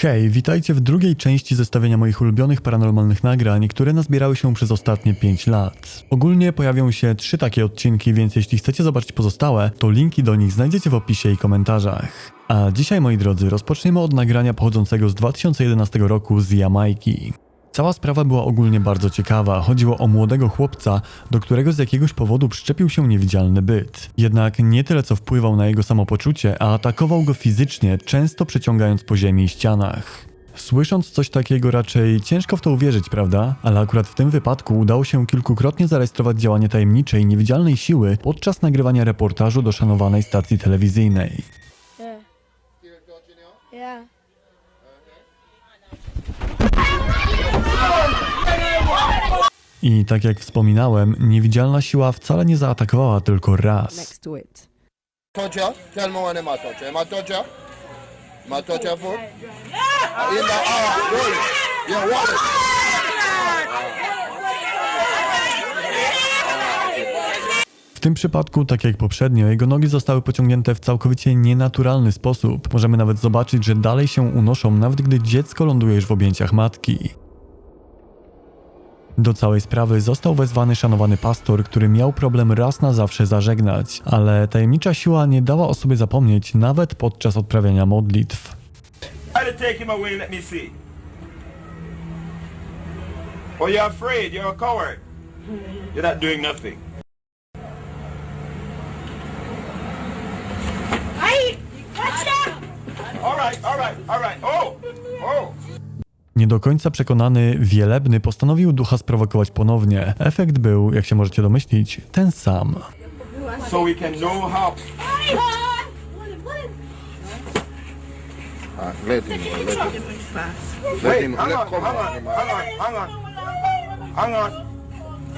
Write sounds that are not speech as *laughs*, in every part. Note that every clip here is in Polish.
Hej, witajcie w drugiej części zestawienia moich ulubionych paranormalnych nagrań, które nazbierały się przez ostatnie 5 lat. Ogólnie pojawią się trzy takie odcinki, więc jeśli chcecie zobaczyć pozostałe, to linki do nich znajdziecie w opisie i komentarzach. A dzisiaj, moi drodzy, rozpoczniemy od nagrania pochodzącego z 2011 roku z Jamajki. Cała sprawa była ogólnie bardzo ciekawa. Chodziło o młodego chłopca, do którego z jakiegoś powodu przyczepił się niewidzialny byt. Jednak nie tyle co wpływał na jego samopoczucie, a atakował go fizycznie, często przeciągając po ziemi i ścianach. Słysząc coś takiego raczej ciężko w to uwierzyć, prawda? Ale akurat w tym wypadku udało się kilkukrotnie zarejestrować działanie tajemniczej, niewidzialnej siły podczas nagrywania reportażu do szanowanej stacji telewizyjnej. Yeah. Yeah. I tak jak wspominałem, niewidzialna siła wcale nie zaatakowała tylko raz. Next to it. touch her? Tell me when him a touch her. Him a touch her? Him a touch her foot? Uh, in the, roll it. Yeah, roll it. W tym przypadku, tak jak poprzednio, jego nogi zostały pociągnięte w całkowicie nienaturalny sposób. Możemy nawet zobaczyć, że dalej się unoszą, nawet gdy dziecko ląduje już w objęciach matki. Do całej sprawy został wezwany szanowany pastor, który miał problem raz na zawsze zażegnać, ale tajemnicza siła nie dała o sobie zapomnieć nawet podczas odprawiania modlitw. Try to take him away, let me see. You're afraid, you're a coward. You're not doing nothing. All right, all right, all right. Oh, oh. Nie do końca przekonany Wielebny postanowił ducha sprowokować ponownie. Efekt był, jak się możecie domyślić, ten sam. So we can know how. Ah, let him, let him. Let Wait, him, hang let on, come hang on, on, him hang on, hang on. Hang on,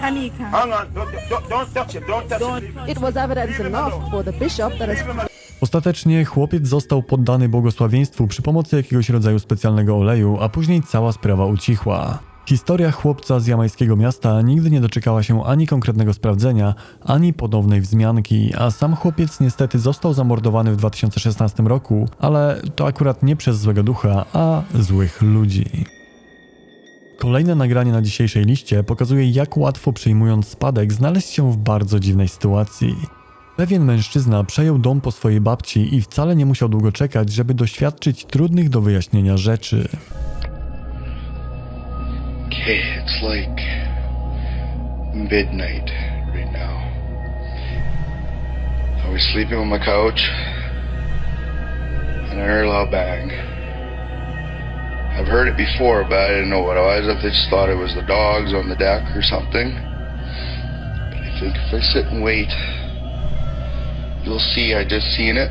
Tamika. hang on. Don't, don't, don't touch him, don't touch him. It was evidence enough for the bishop that alone. Ostatecznie chłopiec został poddany błogosławieństwu przy pomocy jakiegoś rodzaju specjalnego oleju, a później cała sprawa ucichła. Historia chłopca z jamańskiego miasta nigdy nie doczekała się ani konkretnego sprawdzenia, ani ponownej wzmianki, a sam chłopiec niestety został zamordowany w 2016 roku, ale to akurat nie przez złego ducha, a złych ludzi. Kolejne nagranie na dzisiejszej liście pokazuje, jak łatwo przyjmując spadek znaleźć się w bardzo dziwnej sytuacji. Pewien mężczyzna przejął dom po swojej babci i wcale nie musiał długo czekać, żeby doświadczyć trudnych do wyjaśnienia rzeczy. I. I've heard it before, but I didn't know what it was. I just thought it was the dogs on the deck or something. But I think if I sit and wait, you'll see I just seen it.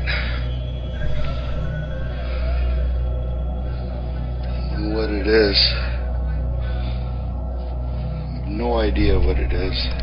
What it is. No idea what it is.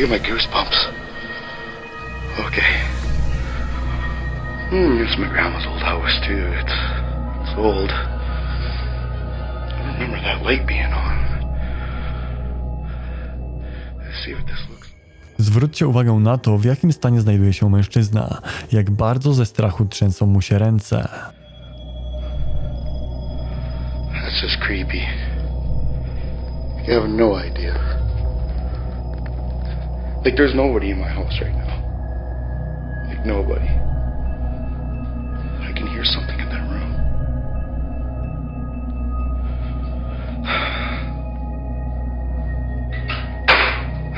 Look at my goosebumps. Okay. Hmm, it's my grandma's old house too. It's it's old. I remember that light being on. Let's see what this looks like. Zwróćcie uwagę na to, w jakim stanie znajduje się mężczyzna, jak bardzo ze strachu trzęsą mu się ręce. That's just creepy. You have no idea. Like there's nobody in my house right now. Like nobody. I can hear something in that room. *sighs*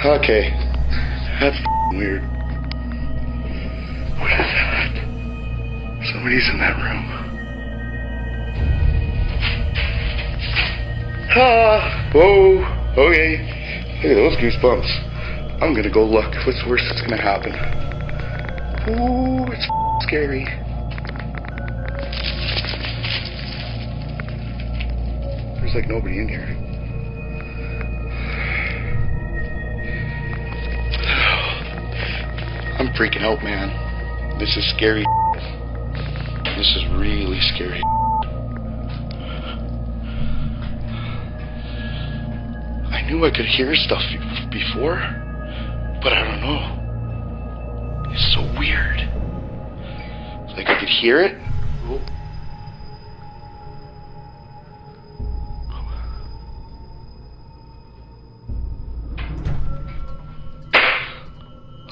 Okay. That's weird. What is that? Somebody's in that room. *sighs* Ah, whoa, okay. Look at those goosebumps. I'm gonna go look. What's the worst that's gonna happen? Ooh, it's scary. There's like nobody in here. I'm freaking out, man. This is scary. This is really scary. I knew I could hear stuff before, but I don't know. It's so weird. It's like I could hear it.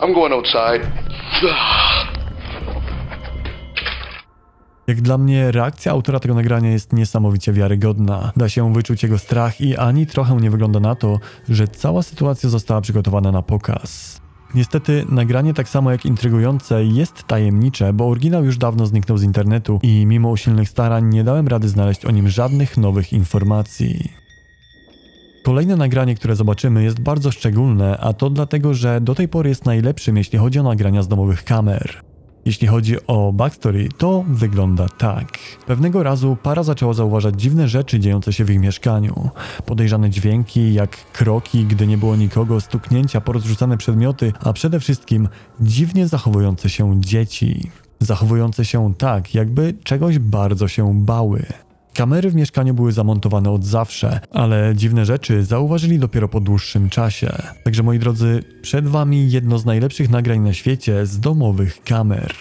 I'm going outside. *sighs* Ah. Jak dla mnie reakcja autora tego nagrania jest niesamowicie wiarygodna. Da się wyczuć jego strach i ani trochę nie wygląda na to, że cała sytuacja została przygotowana na pokaz. Niestety nagranie tak samo jak intrygujące jest tajemnicze, bo oryginał już dawno zniknął z internetu i mimo usilnych starań nie dałem rady znaleźć o nim żadnych nowych informacji. Kolejne nagranie, które zobaczymy, jest bardzo szczególne, a to dlatego, że do tej pory jest najlepszym, jeśli chodzi o nagrania z domowych kamer. Jeśli chodzi o backstory, to wygląda tak. Pewnego razu para zaczęła zauważać dziwne rzeczy dziejące się w ich mieszkaniu. Podejrzane dźwięki, jak kroki, gdy nie było nikogo, stuknięcia, porozrzucane przedmioty, a przede wszystkim dziwnie zachowujące się dzieci. Zachowujące się tak, jakby czegoś bardzo się bały. Kamery w mieszkaniu były zamontowane od zawsze, ale dziwne rzeczy zauważyli dopiero po dłuższym czasie. Także moi drodzy, przed wami jedno z najlepszych nagrań na świecie z domowych kamer.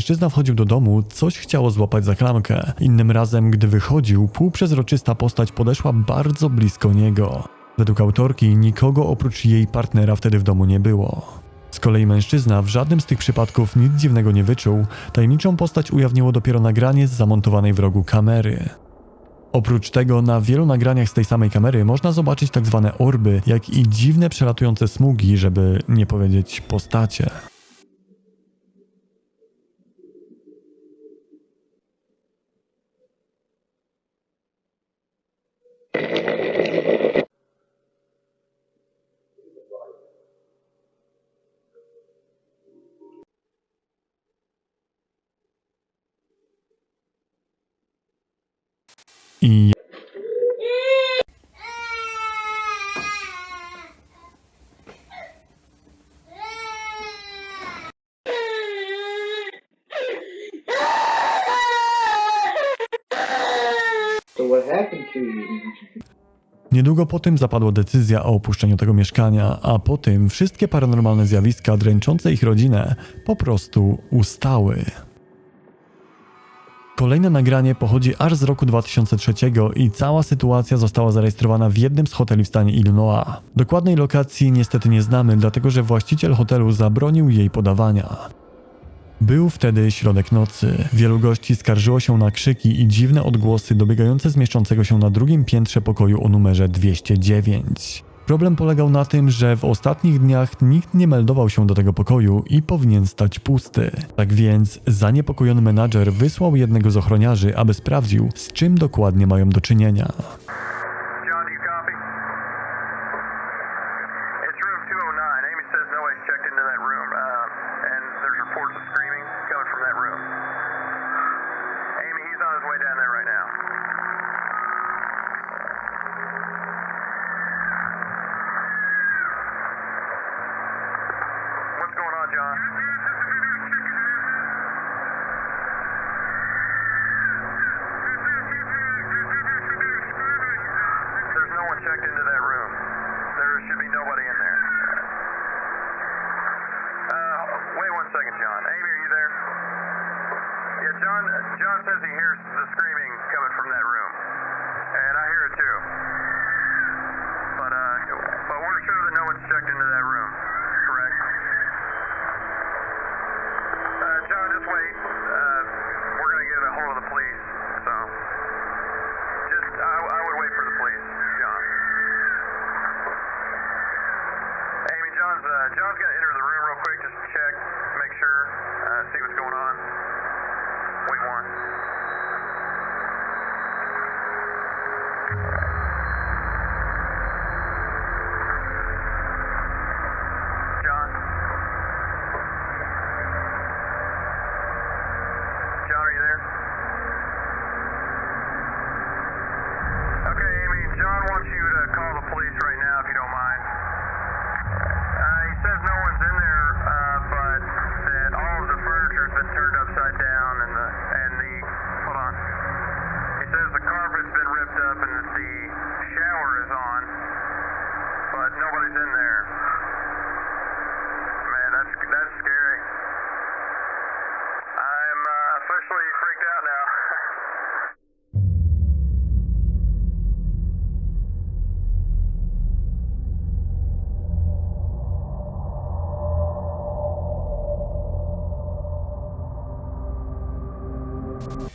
Mężczyzna wchodził do domu, coś chciało złapać za klamkę. Innym razem, gdy wychodził, półprzezroczysta postać podeszła bardzo blisko niego. Według autorki nikogo oprócz jej partnera wtedy w domu nie było. Z kolei mężczyzna w żadnym z tych przypadków nic dziwnego nie wyczuł, tajemniczą postać ujawniło dopiero nagranie z zamontowanej w rogu kamery. Oprócz tego na wielu nagraniach z tej samej kamery można zobaczyć tak zwane orby, jak i dziwne przelatujące smugi, żeby nie powiedzieć postacie. Po tym zapadła decyzja o opuszczeniu tego mieszkania, a po tym wszystkie paranormalne zjawiska dręczące ich rodzinę po prostu ustały. Kolejne nagranie pochodzi aż z roku 2003 i cała sytuacja została zarejestrowana w jednym z hoteli w stanie Illinois. Dokładnej lokacji niestety nie znamy, dlatego że właściciel hotelu zabronił jej podawania. Był wtedy środek nocy. Wielu gości skarżyło się na krzyki i dziwne odgłosy dobiegające z mieszczącego się na drugim piętrze pokoju o numerze 209. Problem polegał na tym, że w ostatnich dniach nikt nie meldował się do tego pokoju i powinien stać pusty. Tak więc zaniepokojony menadżer wysłał jednego z ochroniarzy, aby sprawdził, z czym dokładnie mają do czynienia. Uh, John's gonna enter the room real quick, just to check, make sure, uh, see what's going on. Wait one.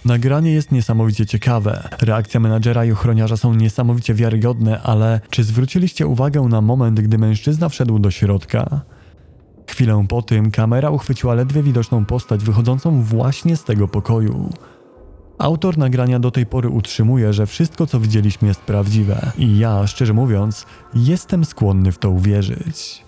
Nagranie jest niesamowicie ciekawe. Reakcja menadżera i ochroniarza są niesamowicie wiarygodne, ale czy zwróciliście uwagę na moment, gdy mężczyzna wszedł do środka? Chwilę po tym kamera uchwyciła ledwie widoczną postać wychodzącą właśnie z tego pokoju. Autor nagrania do tej pory utrzymuje, że wszystko co widzieliśmy jest prawdziwe i ja, szczerze mówiąc, jestem skłonny w to uwierzyć.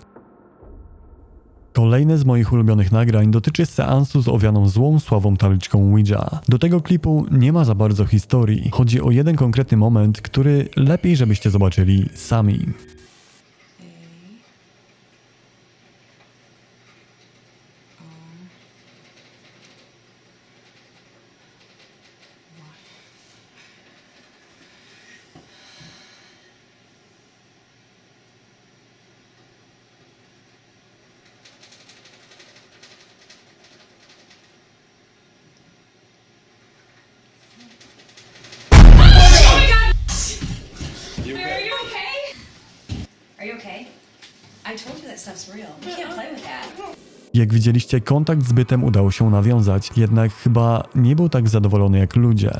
Kolejne z moich ulubionych nagrań dotyczy seansu z owianą złą sławą tabliczką Ouija. Do tego klipu nie ma za bardzo historii. Chodzi o jeden konkretny moment, który lepiej żebyście zobaczyli sami. Are you okay? Are you okay? I told you that stuff's real. We can't play with that. Jak widzieliście, kontakt z bytem udało się nawiązać, jednak chyba nie był tak zadowolony jak ludzie.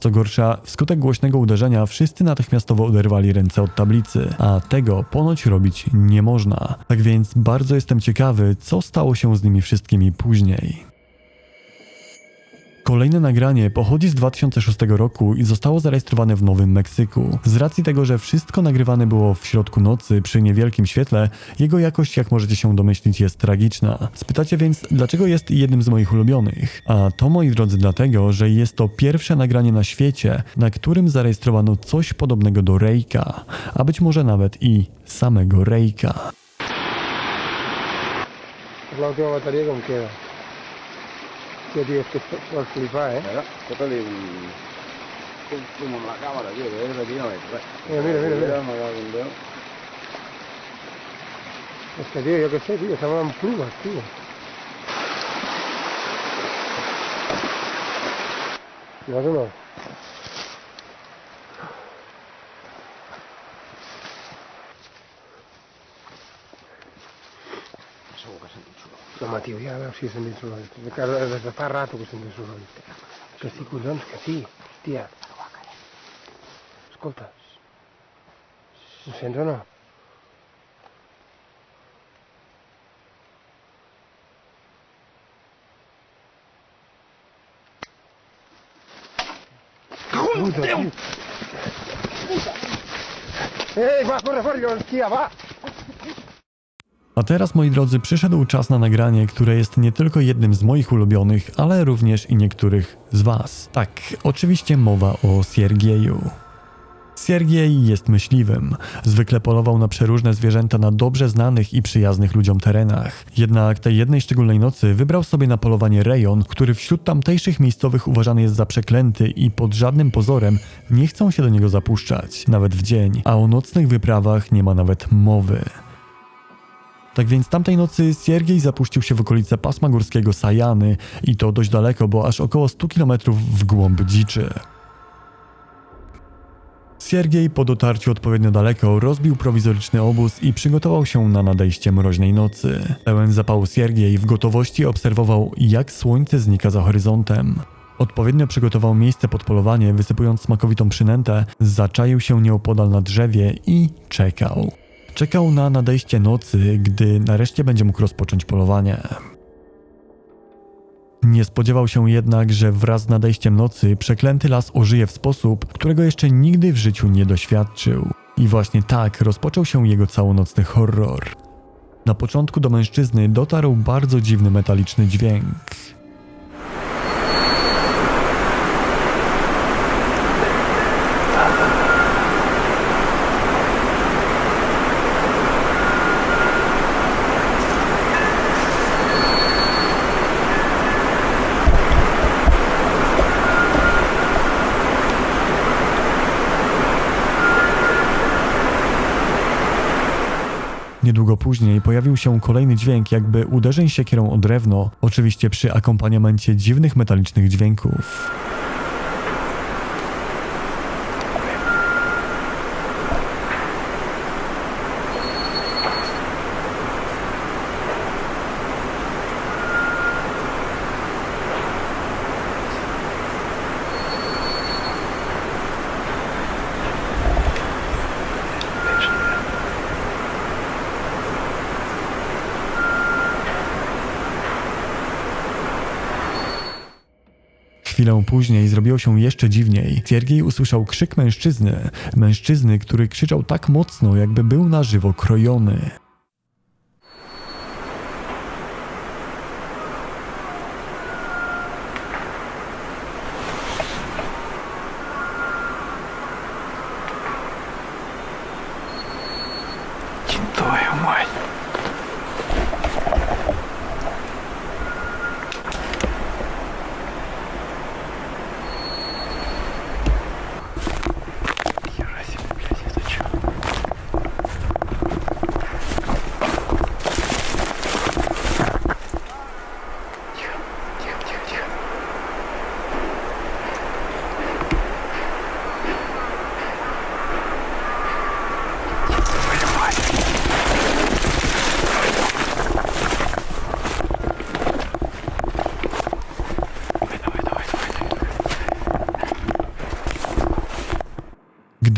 Co gorsza, wskutek głośnego uderzenia wszyscy natychmiastowo oderwali ręce od tablicy, a tego ponoć robić nie można. Tak więc bardzo jestem ciekawy, co stało się z nimi wszystkimi później. Kolejne nagranie pochodzi z 2006 roku i zostało zarejestrowane w Nowym Meksyku. Z racji tego, że wszystko nagrywane było w środku nocy przy niewielkim świetle, jego jakość, jak możecie się domyślić, jest tragiczna. Spytacie więc, dlaczego jest jednym z moich ulubionych? A to, moi drodzy, dlatego, że jest to pierwsze nagranie na świecie, na którym zarejestrowano coś podobnego do Rejka, a być może nawet i samego Rejka. La última batería. ¿eh? Yo ¿eh? Un... Cámara, tío, es de kilómetros. Eh, mira, mira, mira. mira. Es que, tío, yo qué sé, tío, se llaman plumas, tío. ¿Lo no? Tio, ja a veure si sentit soroll. De que des de fa rato que he sentit soroll. Que sí, collons, que sí. Hòstia. Escolta. Ho sents o no? Puta, tio. Ei, va, corre, corre, hòstia, va! A teraz, moi drodzy, przyszedł czas na nagranie, które jest nie tylko jednym z moich ulubionych, ale również i niektórych z Was. Tak, oczywiście mowa o Siergieju. Siergiej jest myśliwym. Zwykle polował na przeróżne zwierzęta na dobrze znanych i przyjaznych ludziom terenach. Jednak tej jednej szczególnej nocy wybrał sobie na polowanie rejon, który wśród tamtejszych miejscowych uważany jest za przeklęty i pod żadnym pozorem nie chcą się do niego zapuszczać, nawet w dzień, a o nocnych wyprawach nie ma nawet mowy. Tak więc tamtej nocy Siergiej zapuścił się w okolice pasma górskiego Sajany i to dość daleko, bo aż około 100 km w głąb dziczy. Siergiej po dotarciu odpowiednio daleko rozbił prowizoryczny obóz i przygotował się na nadejście mroźnej nocy. Pełen zapału Siergiej w gotowości obserwował, jak słońce znika za horyzontem. Odpowiednio przygotował miejsce pod polowanie, wysypując smakowitą przynętę, zaczaił się nieopodal na drzewie i czekał. Czekał na nadejście nocy, gdy nareszcie będzie mógł rozpocząć polowanie. Nie spodziewał się jednak, że wraz z nadejściem nocy przeklęty las ożyje w sposób, którego jeszcze nigdy w życiu nie doświadczył. I właśnie tak rozpoczął się jego całonocny horror. Na początku do mężczyzny dotarł bardzo dziwny metaliczny dźwięk. Niedługo później pojawił się kolejny dźwięk, jakby uderzeń siekierą o drewno, oczywiście przy akompaniamencie dziwnych metalicznych dźwięków. Chwilę później zrobiło się jeszcze dziwniej. Siergiej usłyszał krzyk mężczyzny. Mężczyzny, który krzyczał tak mocno, jakby był na żywo krojony.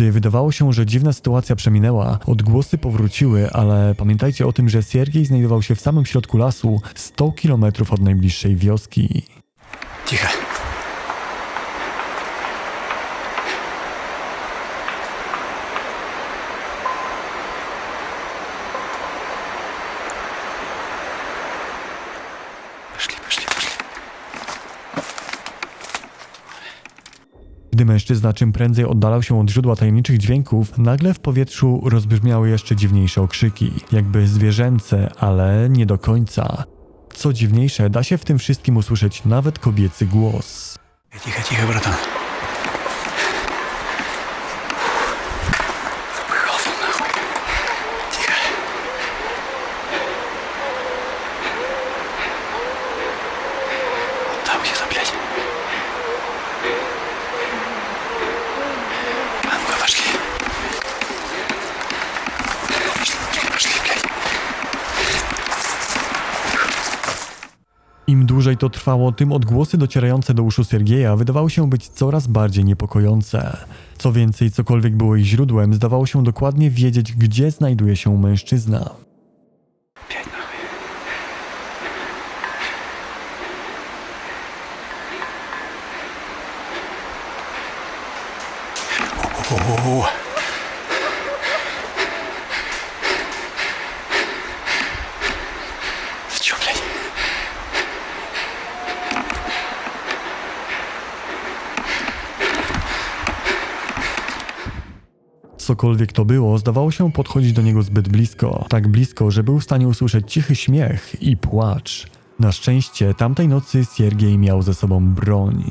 Gdy wydawało się, że dziwna sytuacja przeminęła, odgłosy powróciły, ale pamiętajcie o tym, że Siergiej znajdował się w samym środku lasu, 100 km od najbliższej wioski. Cicho. mężczyzna czym prędzej oddalał się od źródła tajemniczych dźwięków, nagle w powietrzu rozbrzmiały jeszcze dziwniejsze okrzyki, jakby zwierzęce, ale nie do końca. Co dziwniejsze, da się w tym wszystkim usłyszeć nawet kobiecy głos. Cicho, cicho, bratan. To trwało, tym odgłosy docierające do uszu Siergieja wydawały się być coraz bardziej niepokojące. Co więcej, cokolwiek było ich źródłem, zdawało się dokładnie wiedzieć, gdzie znajduje się mężczyzna. Cokolwiek to było, zdawało się podchodzić do niego zbyt blisko. Tak blisko, że był w stanie usłyszeć cichy śmiech i płacz. Na szczęście tamtej nocy Siergiej miał ze sobą broń.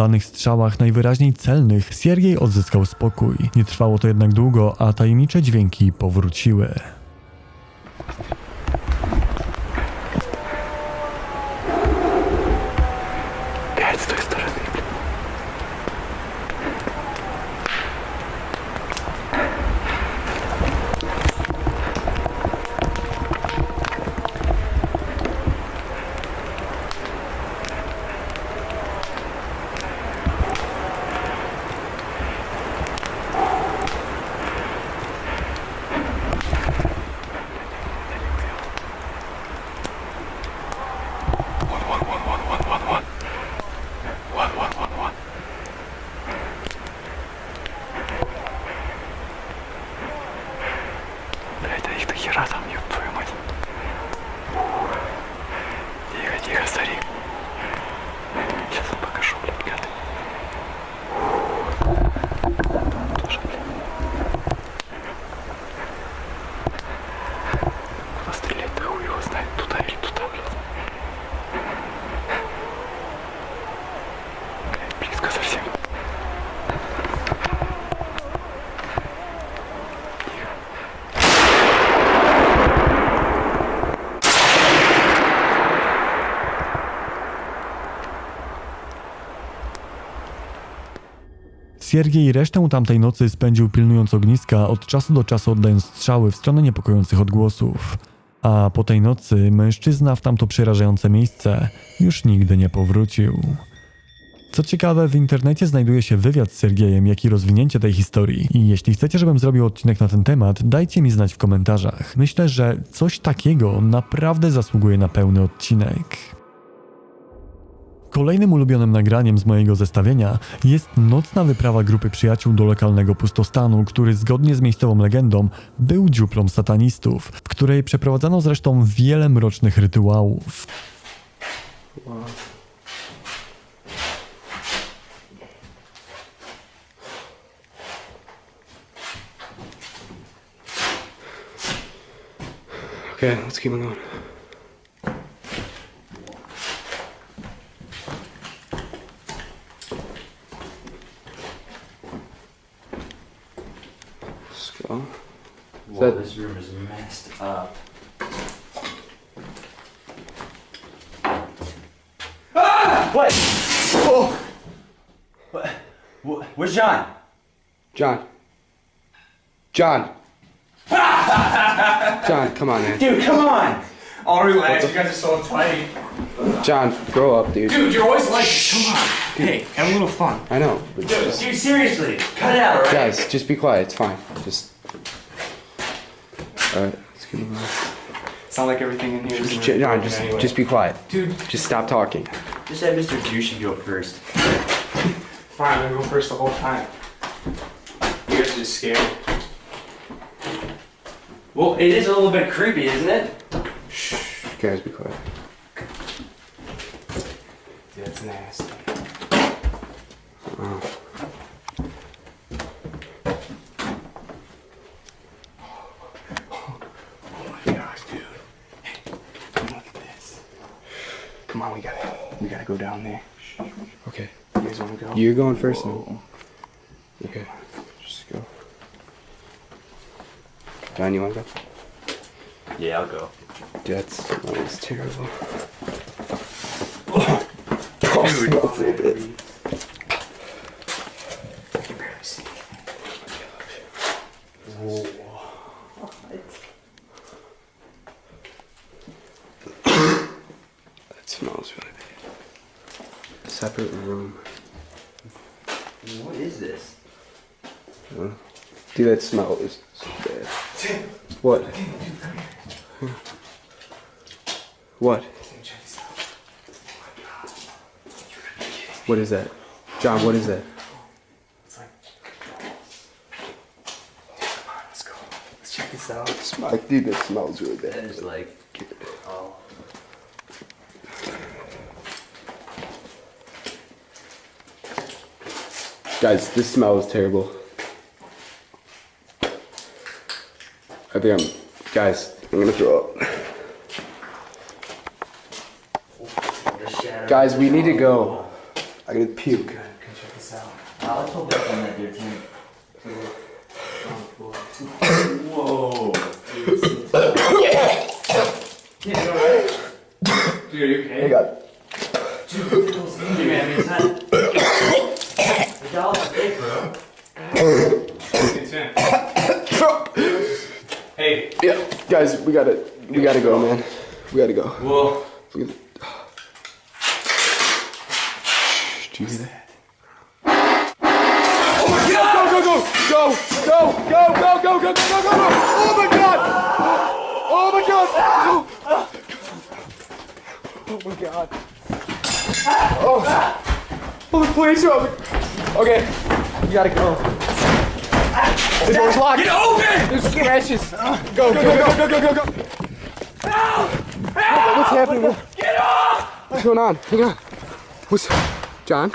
oddanych strzałach najwyraźniej celnych, Siergiej odzyskał spokój. Nie trwało to jednak długo, a tajemnicze dźwięki powróciły. Siergiej resztę tamtej nocy spędził pilnując ogniska, od czasu do czasu oddając strzały w stronę niepokojących odgłosów. A po tej nocy mężczyzna w tamto przerażające miejsce już nigdy nie powrócił. Co ciekawe, w internecie znajduje się wywiad z Sergiejem, jak i rozwinięcie tej historii. I jeśli chcecie, żebym zrobił odcinek na ten temat, dajcie mi znać w komentarzach. Myślę, że coś takiego naprawdę zasługuje na pełny odcinek. Kolejnym ulubionym nagraniem z mojego zestawienia jest nocna wyprawa grupy przyjaciół do lokalnego pustostanu, który zgodnie z miejscową legendą był dziuplą satanistów, w której przeprowadzano zresztą wiele mrocznych rytuałów. Okay, let's keep it going. Room is messed up. Ah! What? Whoa! What? What? Where's John? John. John. *laughs* John, come on, man. Dude, come on! I'll relax. You guys are so tight. John, grow up, dude. Dude, you're always like this. Come on. Hey, have a little fun. I know. But Dude, just, dude, seriously, cut it out, alright? guys, just be quiet. It's fine. Just. Alright, let's keep it. Sound like everything in here is J- John, just, just be quiet. Dude, Just stop talking. Just have Mr. Douchey go first. fine. I'm gonna go first the whole time. You guys are just scared. Well, it is a little bit creepy, isn't it? Shh, guys, be quiet. Dude, that's nasty my gosh, dude. Hey, look at this. Come on, we gotta, we gotta go down there. Okay. You guys wanna go? You're going first now. Okay. Just go. John, you wanna go? Yeah, I'll go. That's that was terrible. Dude, smells so bad. I can barely see. That smells really bad. Separate room. What is this? Dude, that smell is so bad. What? What? Check this out. What is that? John, what is that? It's like. Come on, let's go. Let's check this out. I think it smells really bad. That is like. Oh. Guys, this smell is terrible. I think I'm. Guys, I'm gonna throw up. Guys, we need to go. I gotta puke. Good, come check this out. Let's hold on that there, Tim. Whoa. Dude, *coughs* you alright? Dude, are you okay? Hey, God. Dude, look at those injuries, man. It's not. The doll's fake, bro. Tim. hey, Yeah, guys, we gotta, we gotta go, man. We gotta go. whoa. We gotta- Do you hear that? Oh my God! Go, go, go, go, go, go, go, go, go, go, go, go! Oh my God! Oh my God! Oh, oh my God! Oh, oh are open. Okay, you gotta go. The door's locked. Get open! There's scratches. Go, go, go, go, go, go, go. What's happening? Get off! What's going on? Hang on. What's John?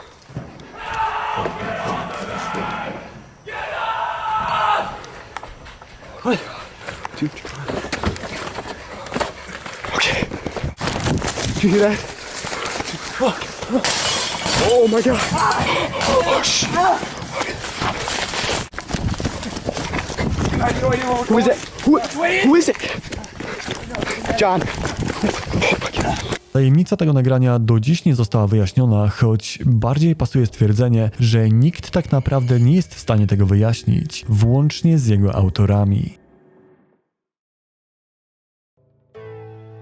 Get What? Dude. Okay. Did you hear that? Fuck. Oh my god. Oh shit. Who is it? Who, who is it? John. Tajemnica tego nagrania do dziś nie została wyjaśniona, choć bardziej pasuje stwierdzenie, że nikt tak naprawdę nie jest w stanie tego wyjaśnić, włącznie z jego autorami.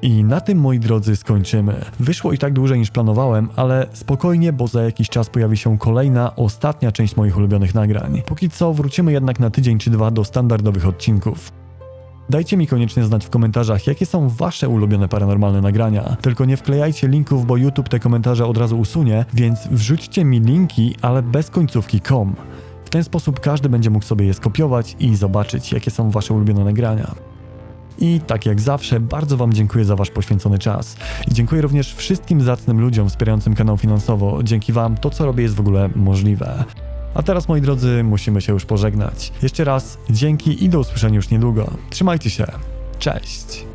I na tym, moi drodzy, skończymy. Wyszło i tak dłużej niż planowałem, ale spokojnie, bo za jakiś czas pojawi się kolejna, ostatnia część moich ulubionych nagrań. Póki co wrócimy jednak na tydzień czy dwa do standardowych odcinków. Dajcie mi koniecznie znać w komentarzach, jakie są wasze ulubione paranormalne nagrania. Tylko nie wklejajcie linków, bo YouTube te komentarze od razu usunie, więc wrzućcie mi linki, ale bez końcówki com. W ten sposób każdy będzie mógł sobie je skopiować i zobaczyć, jakie są wasze ulubione nagrania. I tak jak zawsze, bardzo Wam dziękuję za Wasz poświęcony czas. I dziękuję również wszystkim zacnym ludziom wspierającym kanał finansowo. Dzięki Wam to, co robię, jest w ogóle możliwe. A teraz, moi drodzy, musimy się już pożegnać. Jeszcze raz dzięki i do usłyszenia już niedługo. Trzymajcie się. Cześć.